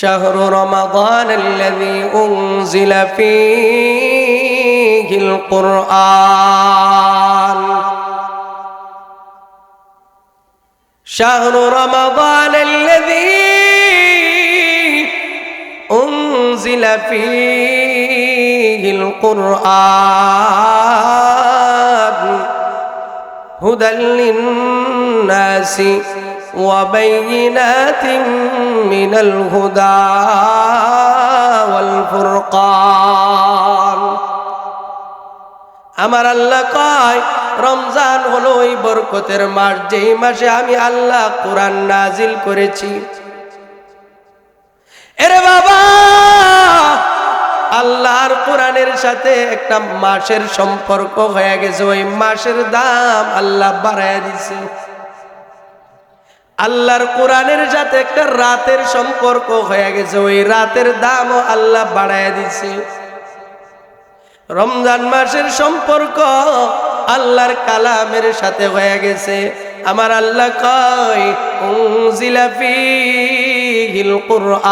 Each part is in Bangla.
شهر رمضان الذي أنزل فيه القرآن. شهر رمضان الذي أنزل فيه القرآن. هدى للناس وبينات من الهدى والفرقان আমার আল্লাহ কয় রমজান হলো ওই বরকতের মাস যেই মাসে আমি আল্লাহ কোরআন নাজিল করেছি এরে বাবা আল্লাহর কোরআনের সাথে একটা মাসের সম্পর্ক হয়ে গেছে ওই মাসের দাম আল্লাহ বাড়াইয়া দিছে আল্লাহর কোরআনের সাথে একটা রাতের সম্পর্ক হয়ে গেছে। ওই রাতের দামও আল্লাহ বাড়াইয়া দিছে। রমজান মাসের সম্পর্ক আল্লাহর কালামের সাথে হয়ে গেছে। আমার আল্লাহ কয় কুরআন।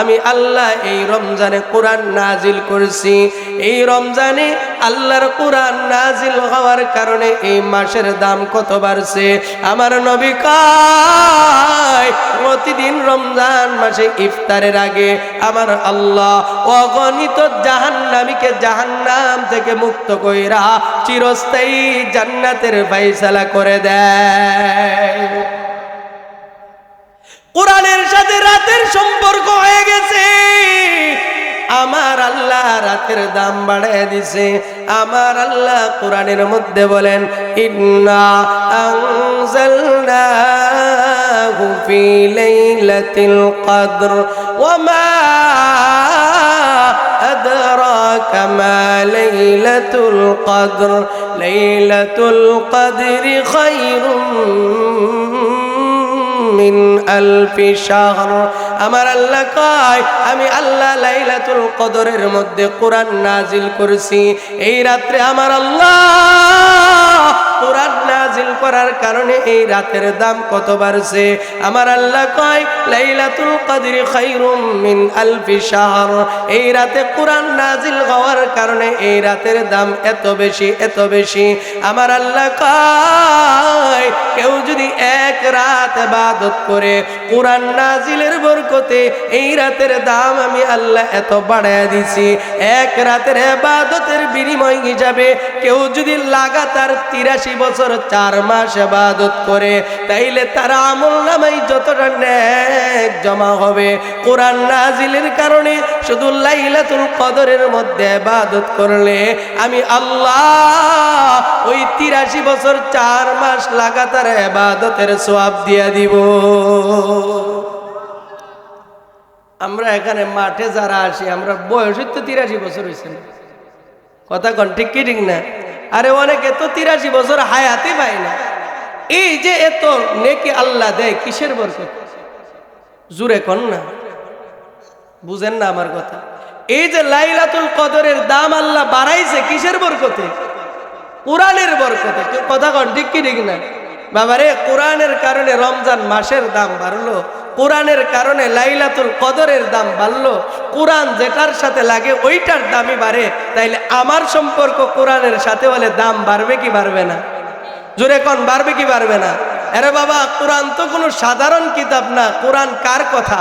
আমি আল্লাহ এই রমজানে কোরআন নাজিল করছি। এই রমজানে আল্লাহর কোরআন নাজিল হওয়ার কারণে এই মাসের দাম কত বাড়ছে? আমার নবী কয়, প্রতিদিন রমজান মাসে ইফতারের আগে আমার আল্লাহ অগণিত জাহান্নামীকে জাহান্নাম থেকে মুক্ত কইরা চিরস্থায়ী জান্নাতের ফাইসালা করে দেয়। কোরআনের সাথে রাতের আল্লাহ রাতের দাম বাড়ায় দিছে আমার আল্লাহ কোরআনের মধ্যে বলেন ইন্না আনজালনাহু ফি লাইলাতিল কদর ওয়া মা أدراك ما ليلة القدر ليلة القدر خير মিন আলফি শাহর আমার আল্লাহ কয়, আমি আল্লাহ লাইলাতুল কদরের মধ্যে কোরআন নাজিল করছি। এই রাত্রে আমার আল্লাহ এই রাতের দাম কত বাড়ছে? আমার আল্লাহ কয়, লাইলাতুল কদরি খাইরুম মিন আলফি শাহর। এই রাতে কোরআন নাজিল হওয়ার কারণে এই রাতের দাম এত বেশি এত বেশি। আমার আল্লাহ কয়, কেউ যদি এক রাত ইবাদত করে কোরআন নাজিলের বরকতে এই রাতের দাম আমি আল্লাহ এত বাড়ায় দিছি। এক রাতের ইবাদতের বিনিময় হিসাবে কেউ যদি লাগাতার তিরাশি বছর, চার মাস ইবাদত করে, তাইলে তার আমল নামাই যতটা ন্যাক জমা হবে। কোরআন নাজিলের কারণে শুধু লাইলাতুল কদরের মধ্যে ইবাদত করলে আমি আল্লাহ ওই তিরাশি বছর চার মাস লাগাতার ইবাদতের সওয়াব দিয়া দিব। আমরা এখানে মাঠে যারা আসি, আমরা বয়স তো তিরাশি বছর হয়েছে না। কথা কন, ঠিক কি ঠিক না? আরে অনেকে তো তিরাশি বছর হায়াতে পায় না। এই যে এত নেকি আল্লাহ দেয়, কিসের বরকত? জুড়ে কন না বুঝেন না আমার কথা। এই যে লাইলাতুল কদরের দাম আল্লাহ বাড়াইছে, কিসের বরকতে? কোরআনের বরকতে। কথা কন, ঠিক কি, ঠিক না? বাবারে, কোরআনের কারণে রমজান মাসের দাম বাড়লো, কোরআনের কারণে লাইলাতুল কদরের দাম বাড়লো, কোরআন যেটার সাথে লাগে ওইটার দামই বাড়ে। তাইলে আমার সম্পর্ক কোরআনের সাথে হলে দাম বাড়বে কি বাড়বে না? জোরে কন, বাড়বে কি বাড়বে না? আরে বাবা, কোরআন তো কোনো সাধারণ কিতাব না। কোরআন কার কথা?